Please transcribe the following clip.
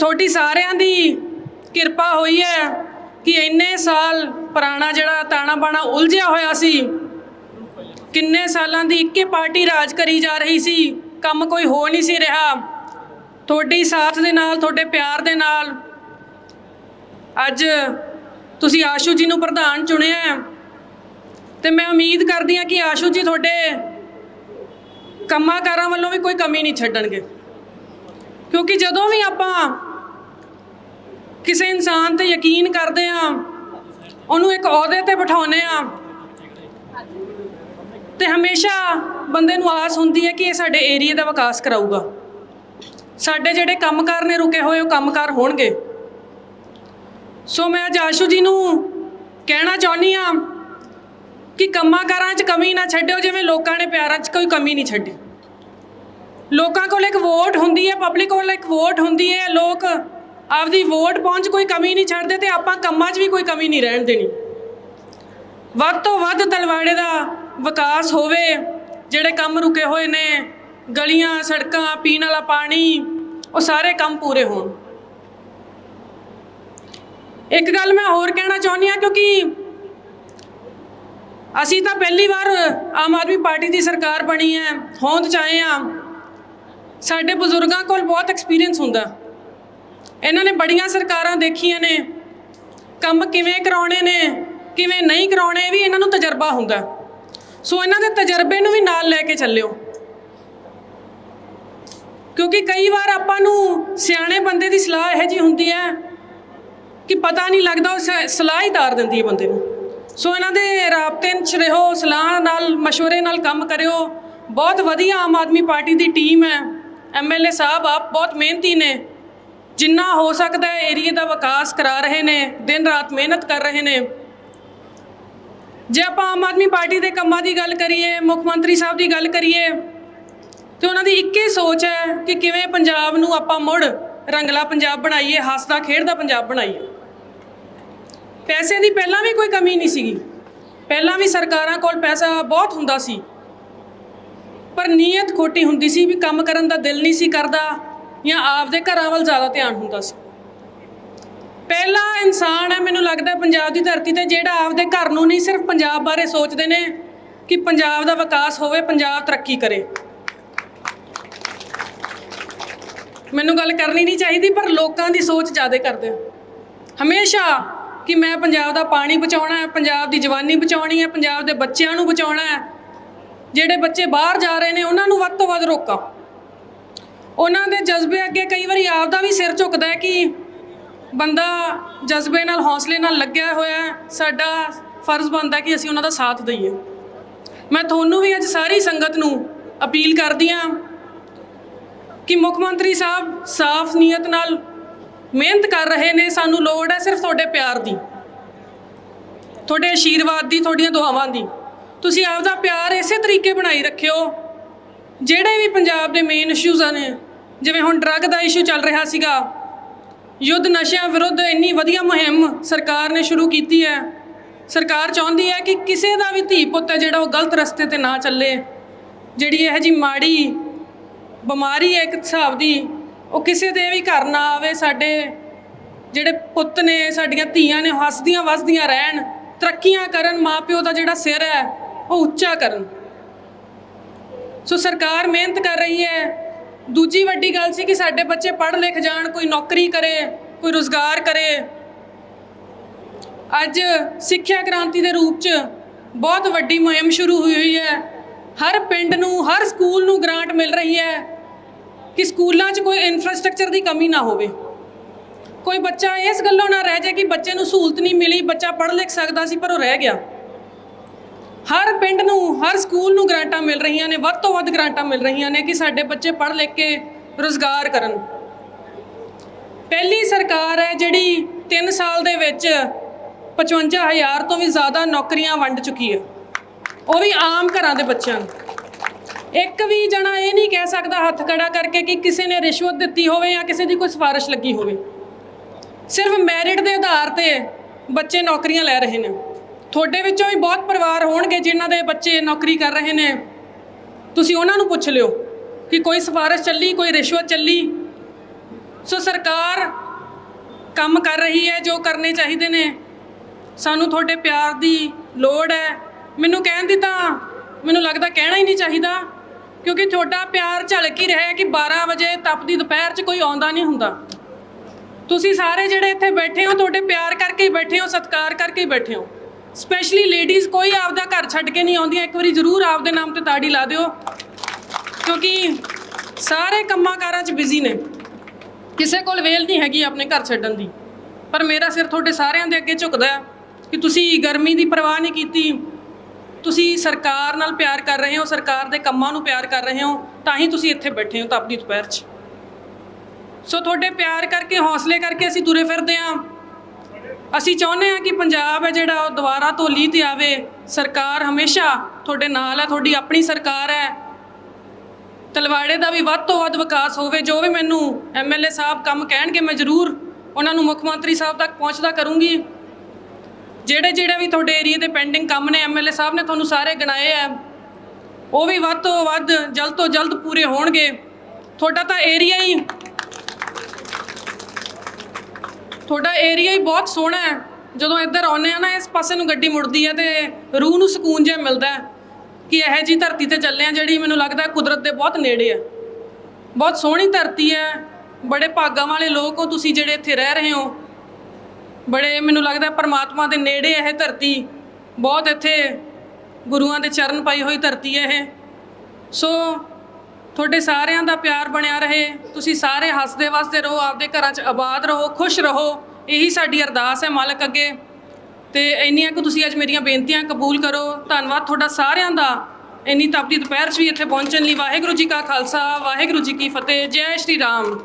ਤੁਹਾਡੀ ਸਾਰਿਆਂ ਦੀ ਕਿਰਪਾ ਹੋਈ ਹੈ ਕਿ ਇੰਨੇ ਸਾਲ ਪੁਰਾਣਾ ਜਿਹੜਾ ਤਾਣਾ ਬਾਣਾ ਉਲਝਿਆ ਹੋਇਆ ਸੀ। ਕਿੰਨੇ ਸਾਲਾਂ ਦੀ ਇੱਕੇ ਪਾਰਟੀ ਰਾਜ ਕਰੀ ਜਾ ਰਹੀ ਸੀ, ਕੰਮ ਕੋਈ ਹੋ ਨਹੀਂ ਸੀ ਰਿਹਾ। ਤੁਹਾਡੀ ਸਾਥ ਦੇ ਨਾਲ, ਤੁਹਾਡੇ ਪਿਆਰ ਦੇ ਨਾਲ ਅੱਜ ਤੁਸੀਂ ਆਸ਼ੂ ਜੀ ਨੂੰ ਪ੍ਰਧਾਨ ਚੁਣਿਆ ਹੈ। ਤੇ ਮੈਂ ਉਮੀਦ ਕਰਦੀ ਹਾਂ ਕਿ ਆਸ਼ੂ ਜੀ ਤੁਹਾਡੇ ਕੰਮਾਂ ਕਾਰਾਂ ਵੱਲੋਂ ਵੀ ਕੋਈ ਕਮੀ ਨਹੀਂ ਛੱਡਣਗੇ। ਕਿਉਂਕਿ ਜਦੋਂ ਵੀ ਆਪਾਂ ਕਿਸੇ ਇਨਸਾਨ ਤੇ ਯਕੀਨ ਕਰਦੇ ਆ, ਉਹਨੂੰ ਇੱਕ ਅਹੁਦੇ ਤੇ ਬਿਠਾਉਨੇ ਆ। ਤੇ ਹਮੇਸ਼ਾ ਬੰਦੇ ਨੂੰ ਆਸ ਹੁੰਦੀ ਹੈ ਕਿ ਇਹ ਸਾਡੇ ਏਰੀਆ ਦਾ ਵਿਕਾਸ ਕਰਾਊਗਾ। ਸਾਡੇ ਜਿਹੜੇ ਕੰਮਕਾਰ ਨੇ ਰੁਕੇ ਹੋਏ, ਉਹ ਕੰਮਕਾਰ ਹੋਣਗੇ। ਸੋ ਮੈਂ ਅੱਜ ਆਸ਼ੂ ਜੀ ਨੂੰ ਕਹਿਣਾ ਚਾਹੁੰਦੀ ਆ ਕਿ ਕੰਮਾਂ ਕਾਰਾਂ 'ਚ ਕਮੀ ਨਾ ਛੱਡਿਓ, ਜਿਵੇਂ ਲੋਕਾਂ ਨੇ ਪਿਆਰਾਂ 'ਚ ਕੋਈ ਕਮੀ ਨਹੀਂ ਛੱਡੀ। ਲੋਕਾਂ ਕੋਲ ਇੱਕ ਵੋਟ ਹੁੰਦੀ ਹੈ, ਪਬਲਿਕ ਕੋਲ ਇੱਕ ਵੋਟ ਹੁੰਦੀ ਹੈ, ਲੋਕ ਆਪਦੀ ਵੋਟ ਪਹੁੰਚ ਕੋਈ ਕਮੀ ਨਹੀਂ ਛੱਡਦੇ ਤੇ ਆਪਾਂ ਕੰਮਾਂ 'ਚ ਵੀ ਕੋਈ ਕਮੀ ਨਹੀਂ ਰਹਿਣ ਦੇਣੀ। ਵੱਧ ਤੋਂ ਵੱਧ ਤਲਵਾੜੇ ਦਾ ਵਿਕਾਸ ਹੋਵੇ, ਜਿਹੜੇ ਕੰਮ ਰੁਕੇ ਹੋਏ ਨੇ, ਗਲੀਆਂ, ਸੜਕਾਂ, ਪੀਣ ਵਾਲਾ ਪਾਣੀ, ਉਹ ਸਾਰੇ ਕੰਮ ਪੂਰੇ ਹੋਣ। ਇੱਕ ਗੱਲ ਮੈਂ ਹੋਰ ਕਹਿਣਾ ਚਾਹੁੰਦੀ ਹਾਂ ਕਿਉਂਕਿ ਅਸੀਂ ਤਾਂ ਪਹਿਲੀ ਵਾਰ ਆਮ ਆਦਮੀ ਪਾਰਟੀ ਦੀ ਸਰਕਾਰ ਬਣੀ ਹੈ, ਹੋਂਦ ਚਾਹੇ ਆਏ ਆ ਸਾਡੇ ਬਜ਼ੁਰਗਾਂ ਕੋਲ ਬਹੁਤ ਐਕਸਪੀਰੀਅੰਸ ਹੁੰਦਾ। ਇਹਨਾਂ ਨੇ ਬੜੀਆਂ ਸਰਕਾਰਾਂ ਦੇਖੀਆਂ ਨੇ ਕੰਮ ਕਿਵੇਂ ਕਰਾਉਣੇ ਨੇ ਕਿਵੇਂ ਨਹੀਂ ਕਰਾਉਣੇ ਵੀ ਇਹਨਾਂ ਨੂੰ ਤਜਰਬਾ ਹੁੰਦਾ ਸੋ ਇਹਨਾਂ ਦੇ ਤਜਰਬੇ ਨੂੰ ਵੀ ਨਾਲ ਲੈ ਕੇ ਚੱਲਿਓ ਕਿਉਂਕਿ ਕਈ ਵਾਰ ਆਪਾਂ ਨੂੰ ਸਿਆਣੇ ਬੰਦੇ ਦੀ ਸਲਾਹ ਇਹੋ ਜੀ ਹੁੰਦੀ ਹੈ ਕਿ ਪਤਾ ਨਹੀਂ ਲੱਗਦਾ ਉਹ ਸ- ਸਲਾਹ ਹੀ ਤਾਰ ਦਿੰਦੀ ਹੈ ਬੰਦੇ ਨੂੰ ਸੋ ਇਹਨਾਂ ਦੇ ਰਾਬਤੇ 'ਚ ਰਹੋ ਸਲਾਹ ਨਾਲ مشورے ਨਾਲ ਕੰਮ ਕਰਿਓ ਬਹੁਤ ਵਧੀਆ ਆਮ ਆਦਮੀ ਪਾਰਟੀ ਦੀ ਟੀਮ ਹੈ ਐਮਐਲਏ ਸਾਹਿਬ ਆਪ ਬਹੁਤ ਮਿਹਨਤੀ ਨੇ ਜਿੰਨਾ ਹੋ ਸਕਦਾ ਹੈ ਏਰੀਆ ਦਾ ਵਿਕਾਸ ਕਰਾ ਰਹੇ ਨੇ, ਦਿਨ ਰਾਤ ਮਿਹਨਤ ਕਰ ਰਹੇ ਨੇ। ਜੇ ਆਪਾਂ ਆਮ ਆਦਮੀ ਪਾਰਟੀ ਦੇ ਕੰਮਾਂ ਦੀ ਗੱਲ ਕਰੀਏ, ਮੁੱਖ ਮੰਤਰੀ ਸਾਹਿਬ ਦੀ ਗੱਲ ਕਰੀਏ, ਤੇ ਉਹਨਾਂ ਦੀ ਇੱਕੇ ਸੋਚ ਹੈ ਕਿ ਕਿਵੇਂ ਪੰਜਾਬ ਨੂੰ ਆਪਾਂ ਮੁੜ ਰੰਗਲਾ ਪੰਜਾਬ ਬਣਾਈਏ, ਹੱਸਦਾ ਖੇਡਦਾ ਪੰਜਾਬ ਬਣਾਈਏ। ਪੈਸੇ ਦੀ ਪਹਿਲਾਂ ਵੀ ਕੋਈ ਕਮੀ ਨਹੀਂ ਸੀਗੀ। ਪਹਿਲਾਂ ਵੀ ਸਰਕਾਰਾਂ ਕੋਲ ਪੈਸਾ ਬਹੁਤ ਹੁੰਦਾ ਸੀ। ਪਰ ਨੀਅਤ ਖੋਟੀ ਹੁੰਦੀ ਸੀ ਵੀ ਕੰਮ ਕਰਨ ਦਾ ਦਿਲ ਨਹੀਂ ਸੀ ਕਰਦਾ। ਜਾਂ ਆਪਦੇ ਘਰਾਂ ਵੱਲ ਜ਼ਿਆਦਾ ਧਿਆਨ ਹੁੰਦਾ ਸੀ। ਪਹਿਲਾ ਇਨਸਾਨ ਹੈ, ਮੈਨੂੰ ਲੱਗਦਾ ਪੰਜਾਬ ਦੀ ਧਰਤੀ ਤੇ ਜਿਹੜਾ ਆਪਦੇ ਘਰ ਨੂੰ ਨਹੀਂ ਸਿਰਫ ਪੰਜਾਬ ਬਾਰੇ ਸੋਚਦੇ ਨੇ ਕਿ ਪੰਜਾਬ ਦਾ ਵਿਕਾਸ ਹੋਵੇ, ਪੰਜਾਬ ਤਰੱਕੀ ਕਰੇ। ਮੈਨੂੰ ਗੱਲ ਕਰਨੀ ਨਹੀਂ ਚਾਹੀਦੀ, ਪਰ ਲੋਕਾਂ ਦੀ ਸੋਚ ਜ਼ਿਆਦਾ ਕਰਦੇ ਹਮੇਸ਼ਾ ਕਿ ਮੈਂ ਪੰਜਾਬ ਦਾ ਪਾਣੀ ਬਚਾਉਣਾ ਹੈ, ਪੰਜਾਬ ਦੀ ਜਵਾਨੀ ਬਚਾਉਣੀ ਹੈ, ਪੰਜਾਬ ਦੇ ਬੱਚਿਆਂ ਨੂੰ ਬਚਾਉਣਾ ਹੈ, ਜਿਹੜੇ ਬੱਚੇ ਬਾਹਰ ਜਾ ਰਹੇ ਨੇ, ਉਹਨਾਂ ਨੂੰ ਵੱਧ ਤੋਂ ਵੱਧ ਰੋਕਾਂ। ਉਹਨਾਂ ਦੇ ਜਜ਼ਬੇ ਅੱਗੇ ਕਈ ਵਾਰੀ ਆਪਦਾ ਵੀ ਸਿਰ ਝੁਕਦਾ ਹੈ ਕਿ ਬੰਦਾ ਜਜ਼ਬੇ ਨਾਲ, ਹੌਸਲੇ ਨਾਲ ਲੱਗਿਆ ਹੋਇਆ ਹੈ। ਸਾਡਾ ਫਰਜ਼ ਬਣਦਾ ਕਿ ਅਸੀਂ ਉਹਨਾਂ ਦਾ ਸਾਥ ਦਈਏ। ਮੈਂ ਤੁਹਾਨੂੰ ਵੀ ਅੱਜ ਸਾਰੀ ਸੰਗਤ ਨੂੰ ਅਪੀਲ ਕਰਦੀ ਹਾਂ ਕਿ ਮੁੱਖ ਮੰਤਰੀ ਸਾਹਿਬ ਸਾਫ਼ ਨੀਅਤ ਨਾਲ ਮਿਹਨਤ ਕਰ ਰਹੇ ਨੇ। ਸਾਨੂੰ ਲੋੜ ਹੈ ਸਿਰਫ ਤੁਹਾਡੇ ਪਿਆਰ ਦੀ, ਤੁਹਾਡੇ ਆਸ਼ੀਰਵਾਦ ਦੀ, ਤੁਹਾਡੀਆਂ ਦੁਆਵਾਂ ਦੀ। ਤੁਸੀਂ ਆਪਦਾ ਪਿਆਰ ਇਸੇ ਤਰੀਕੇ ਬਣਾਈ ਰੱਖਿਓ ਜਿਹੜੇ ਵੀ ਪੰਜਾਬ ਦੇ ਮੇਨ ਇਸ਼ੂਜ਼ ਨੇ, ਜਿਵੇਂ ਹੁਣ ਡਰੱਗ ਦਾ ਇਸ਼ੂ ਚੱਲ ਰਿਹਾ ਸੀਗਾ, ਯੁੱਧ ਨਸ਼ਿਆਂ ਵਿਰੁੱਧ ਇੰਨੀ ਵਧੀਆ ਮੁਹਿੰਮ ਸਰਕਾਰ ਨੇ ਸ਼ੁਰੂ ਕੀਤੀ ਹੈ। ਸਰਕਾਰ ਚਾਹੁੰਦੀ ਹੈ ਕਿ ਕਿਸੇ ਦਾ ਵੀ ਧੀ ਪੁੱਤ ਹੈ ਜਿਹੜਾ ਉਹ ਗਲਤ ਰਸਤੇ ਤੇ ਨਾ ਚੱਲੇ। ਜਿਹੜੀ ਇਹ ਜੀ ਮਾੜੀ ਬਿਮਾਰੀ ਹੈ ਇੱਕ ਹਿਸਾਬ ਦੀ, ਉਹ ਕਿਸੇ ਦੇ ਵੀ ਘਰ ਨਾ ਆਵੇ, ਸਾਡੇ ਜਿਹੜੇ ਪੁੱਤ ਨੇ, ਸਾਡੀਆਂ ਧੀਆਂ ਨੇ ਹੱਸਦੀਆਂ ਵਸਦੀਆਂ ਰਹਿਣ, ਤਰੱਕੀਆਂ ਕਰਨ, ਮਾਪਿਓ ਦਾ ਜਿਹੜਾ ਸਿਰ ਹੈ, ਉਹ ਉੱਚਾ ਕਰਨ। ਸੋ ਸਰਕਾਰ ਮਿਹਨਤ ਕਰ ਰਹੀ ਹੈ। ਦੂਜੀ ਵੱਡੀ ਗੱਲ ਸੀ ਕਿ ਸਾਡੇ ਬੱਚੇ ਪੜ੍ਹ ਲਿਖ ਜਾਣ, ਕੋਈ ਨੌਕਰੀ ਕਰੇ, ਕੋਈ ਰੋਜ਼ਗਾਰ ਕਰੇ। ਅੱਜ ਸਿੱਖਿਆ ਕ੍ਰਾਂਤੀ ਦੇ ਰੂਪ 'ਚ ਬਹੁਤ ਵੱਡੀ ਮੁਹਿੰਮ ਸ਼ੁਰੂ ਹੋਈ ਹੋਈ ਹੈ। ਹਰ ਪਿੰਡ ਨੂੰ, ਹਰ ਸਕੂਲ ਨੂੰ ਗ੍ਰਾਂਟ ਮਿਲ ਰਹੀ ਹੈ ਕਿ ਸਕੂਲਾਂ 'ਚ ਕੋਈ ਇਨਫਰਾਸਟ੍ਰਕਚਰ ਦੀ ਕਮੀ ਨਾ ਹੋਵੇ। ਕੋਈ ਬੱਚਾ ਇਸ ਗੱਲੋਂ ਨਾ ਰਹਿ ਜਾਏ ਕਿ ਬੱਚੇ ਨੂੰ ਸਹੂਲਤ ਨਹੀਂ ਮਿਲੀ, ਬੱਚਾ ਪੜ੍ਹ ਲਿਖ ਸਕਦਾ ਸੀ, ਪਰ ਉਹ ਰਹਿ ਗਿਆ। ਹਰ ਪਿੰਡ ਨੂੰ, ਹਰ ਸਕੂਲ ਨੂੰ ਗ੍ਰਾਂਟਾਂ ਮਿਲ ਰਹੀਆਂ ਨੇ, ਵੱਧ ਤੋਂ ਵੱਧ ਗ੍ਰਾਂਟਾਂ ਮਿਲ ਰਹੀਆਂ ਨੇ ਕਿ ਸਾਡੇ ਬੱਚੇ ਪੜ੍ਹ ਲਿਖ ਕੇ ਰੋਜ਼ਗਾਰ ਕਰਨ। ਪਹਿਲੀ ਸਰਕਾਰ ਹੈ ਜਿਹੜੀ 3 ਸਾਲ ਦੇ ਵਿੱਚ 55000 ਤੋਂ ਵੀ ਜ਼ਿਆਦਾ ਨੌਕਰੀਆਂ ਵੰਡ ਚੁੱਕੀ ਹੈ। ਉਹ ਵੀ ਆਮ ਘਰਾਂ ਦੇ ਬੱਚਿਆਂ ਨੂੰ। ਇੱਕ ਵੀ ਜਣਾ ਇਹ ਨਹੀਂ ਕਹਿ ਸਕਦਾ ਹੱਥ ਖੜਾ ਕਰਕੇ ਕਿ ਕਿਸੇ ਨੇ ਰਿਸ਼ਵਤ ਦਿੱਤੀ ਹੋਵੇ ਜਾਂ ਕਿਸੇ ਦੀ ਕੋਈ ਸਿਫਾਰਿਸ਼ ਲੱਗੀ ਹੋਵੇ। ਸਿਰਫ ਮੈਰਿਟ ਦੇ ਆਧਾਰ ਤੇ ਬੱਚੇ ਨੌਕਰੀਆਂ ਲੈ ਰਹੇ ਨੇ। ਤੁਹਾਡੇ ਵਿੱਚੋਂ ਵੀ ਬਹੁਤ ਪਰਿਵਾਰ ਹੋਣਗੇ ਜਿਨ੍ਹਾਂ ਦੇ ਬੱਚੇ ਨੌਕਰੀ ਕਰ ਰਹੇ ਨੇ। ਤੁਸੀਂ ਉਹਨਾਂ ਨੂੰ ਪੁੱਛ ਲਿਓ ਕਿ ਕੋਈ ਸਿਫਾਰਿਸ਼ ਚੱਲੀ, ਕੋਈ ਰਿਸ਼ਵਤ ਚੱਲੀ। ਸੋ ਸਰਕਾਰ ਕੰਮ ਕਰ ਰਹੀ ਹੈ, ਜੋ ਕਰਨੇ ਚਾਹੀਦੇ ਨੇ। ਸਾਨੂੰ ਤੁਹਾਡੇ ਪਿਆਰ ਦੀ ਲੋੜ ਹੈ। ਮੈਨੂੰ ਕਹਿਣ ਦੀ ਤਾਂ ਮੈਨੂੰ ਲੱਗਦਾ ਕਹਿਣਾ ਹੀ ਨਹੀਂ ਚਾਹੀਦਾ, ਕਿਉਂਕਿ ਤੁਹਾਡਾ ਪਿਆਰ ਝਲਕ ਹੀ ਰਿਹਾ ਕਿ 12 ਵਜੇ ਤਪਦੀ ਦੁਪਹਿਰ 'ਚ ਕੋਈ ਆਉਂਦਾ ਨਹੀਂ ਹੁੰਦਾ। ਤੁਸੀਂ ਸਾਰੇ ਜਿਹੜੇ ਇੱਥੇ ਬੈਠੇ ਹੋ, ਤੁਹਾਡੇ ਪਿਆਰ ਕਰਕੇ ਹੀ ਬੈਠੇ ਹੋ, ਸਤਿਕਾਰ ਕਰਕੇ ਹੀ ਬੈਠੇ ਹੋ। ਸਪੈਸ਼ਲੀ ਲੇਡੀਜ਼ ਕੋਈ ਆਪਦਾ ਘਰ ਛੱਡ ਕੇ ਨਹੀਂ ਆਉਂਦੀਆਂ। ਇੱਕ ਵਾਰੀ ਜ਼ਰੂਰ ਆਪਦੇ ਨਾਮ ਤੇ ਤਾੜੀ ਲਾ ਦਿਓ। ਕਿਉਂਕਿ ਸਾਰੇ ਕੰਮਾਂ ਕਾਰਾਂ 'ਚ ਬਿਜ਼ੀ ਨੇ। ਕਿਸੇ ਕੋਲ ਵੇਲ ਨਹੀਂ ਹੈਗੀ ਆਪਣੇ ਘਰ ਛੱਡਣ ਦੀ। ਪਰ ਮੇਰਾ ਸਿਰ ਤੁਹਾਡੇ ਸਾਰਿਆਂ ਦੇ ਅੱਗੇ ਝੁਕਦਾ ਹੈ ਕਿ ਤੁਸੀਂ ਗਰਮੀ ਦੀ ਪਰਵਾਹ ਨਹੀਂ ਕੀਤੀ। ਤੁਸੀਂ ਸਰਕਾਰ ਨਾਲ ਪਿਆਰ ਕਰ ਰਹੇ ਹੋ, ਸਰਕਾਰ ਦੇ ਕੰਮਾਂ ਨੂੰ ਪਿਆਰ ਕਰ ਰਹੇ ਹੋ, ਤਾਂ ਹੀ ਤੁਸੀਂ ਇੱਥੇ ਬੈਠੇ ਹੋ ਤਪਦੀ ਦੁਪਹਿਰ 'ਚ। ਸੋ ਤੁਹਾਡੇ ਪਿਆਰ ਕਰਕੇ, ਹੌਸਲੇ ਕਰਕੇ ਅਸੀਂ ਤੁਰੇ ਫਿਰਦੇ ਹਾਂ। ਅਸੀਂ ਚਾਹੁੰਦੇ ਹਾਂ ਕਿ ਪੰਜਾਬ ਹੈ ਜਿਹੜਾ ਉਹ ਦੁਬਾਰਾ ਤੋਂ ਲੀਹ ਤੇ ਆਵੇ। ਸਰਕਾਰ ਹਮੇਸ਼ਾ ਤੁਹਾਡੇ ਨਾਲ ਹੈ, ਤੁਹਾਡੀ ਆਪਣੀ ਸਰਕਾਰ ਹੈ। ਤਲਵਾੜੇ ਦਾ ਵੀ ਵੱਧ ਤੋਂ ਵੱਧ ਵਿਕਾਸ ਹੋਵੇ, ਜੋ ਵੀ ਮੈਨੂੰ ਐਮਐਲਏ ਸਾਹਿਬ ਕੰਮ ਕਹਿਣਗੇ, ਮੈਂ ਜ਼ਰੂਰ ਉਹਨਾਂ ਨੂੰ ਮੁੱਖ ਮੰਤਰੀ ਸਾਹਿਬ ਤੱਕ ਪਹੁੰਚਦਾ ਕਰੂੰਗੀ। ਜਿਹੜੇ ਜਿਹੜੇ ਵੀ ਤੁਹਾਡੇ ਏਰੀਆ ਦੇ ਪੈਂਡਿੰਗ ਕੰਮ ਨੇ ਐਮਐਲਏ ਸਾਹਿਬ ਨੇ ਤੁਹਾਨੂੰ ਸਾਰੇ ਗਿਣਾਏ ਆ ਉਹ ਵੀ ਵੱਧ ਤੋਂ ਵੱਧ ਜਲਦ ਤੋਂ ਜਲਦ ਪੂਰੇ ਹੋਣਗੇ। ਤੁਹਾਡਾ ਤਾਂ ਏਰੀਆ ਹੀ ਤੁਹਾਡਾ ਏਰੀਆ ਹੀ ਬਹੁਤ ਸੋਹਣਾ ਹੈ। ਜਦੋਂ ਇੱਧਰ ਆਉਂਦੇ ਆ ਨਾ, ਇਸ ਪਾਸੇ ਨੂੰ ਗੱਡੀ ਮੁੜਦੀ ਹੈ ਤੇ ਰੂਹ ਨੂੰ ਸਕੂਨ ਜਿਹਾ ਮਿਲਦਾ ਹੈ ਕਿ ਇਹੋ ਜੀ ਧਰਤੀ ਤੇ ਚੱਲੇ ਆ ਜਿਹੜੀ ਮੈਨੂੰ ਲੱਗਦਾ ਕੁਦਰਤ ਦੇ ਬਹੁਤ ਨੇੜੇ ਆ ਬਹੁਤ ਸੋਹਣੀ ਧਰਤੀ ਹੈ। ਬੜੇ ਭਾਗਾਂ ਵਾਲੇ ਲੋਕ ਹੋ ਤੁਸੀਂ ਜਿਹੜੇ ਇੱਥੇ ਰਹਿ ਰਹੇ ਹੋ। ਬੜੇ ਮੈਨੂੰ ਲੱਗਦਾ ਪਰਮਾਤਮਾ ਦੇ ਨੇੜੇ ਇਹ ਧਰਤੀ। ਬਹੁਤ ਇੱਥੇ ਗੁਰੂਆਂ ਦੇ ਚਰਨ ਪਾਈ ਹੋਈ ਧਰਤੀ ਹੈ ਇਹ। ਸੋ ਤੁਹਾਡੇ ਸਾਰਿਆਂ ਦਾ ਪਿਆਰ ਬਣਿਆ ਰਹੇ। ਤੁਸੀਂ ਸਾਰੇ ਹੱਸਦੇ ਵਸਦੇ ਰਹੋ, ਆਪਦੇ ਘਰਾਂ 'ਚ ਆਬਾਦ ਰਹੋ, ਖੁਸ਼ ਰਹੋ। ਇਹੀ ਸਾਡੀ ਅਰਦਾਸ ਹੈ ਮਾਲਕ ਅੱਗੇ। ਤੇ ਇੰਨੀਆਂ ਕਿ ਤੁਸੀਂ ਅੱਜ ਮੇਰੀਆਂ ਬੇਨਤੀਆਂ ਕਬੂਲ ਕਰੋ। ਧੰਨਵਾਦ ਤੁਹਾਡਾ ਸਾਰਿਆਂ ਦਾ। ਇੰਨੀ ਤਪਦੀ ਦੁਪਹਿਰ 'ਚ ਵੀ ਇੱਥੇ ਪਹੁੰਚਣ ਲਈ। ਵਾਹਿਗੁਰੂ ਜੀ ਕਾ ਖਾਲਸਾ, ਵਾਹਿਗੁਰੂ ਜੀ ਕੀ ਫਤਿਹ। ਜੈ ਸ਼੍ਰੀ ਰਾਮ।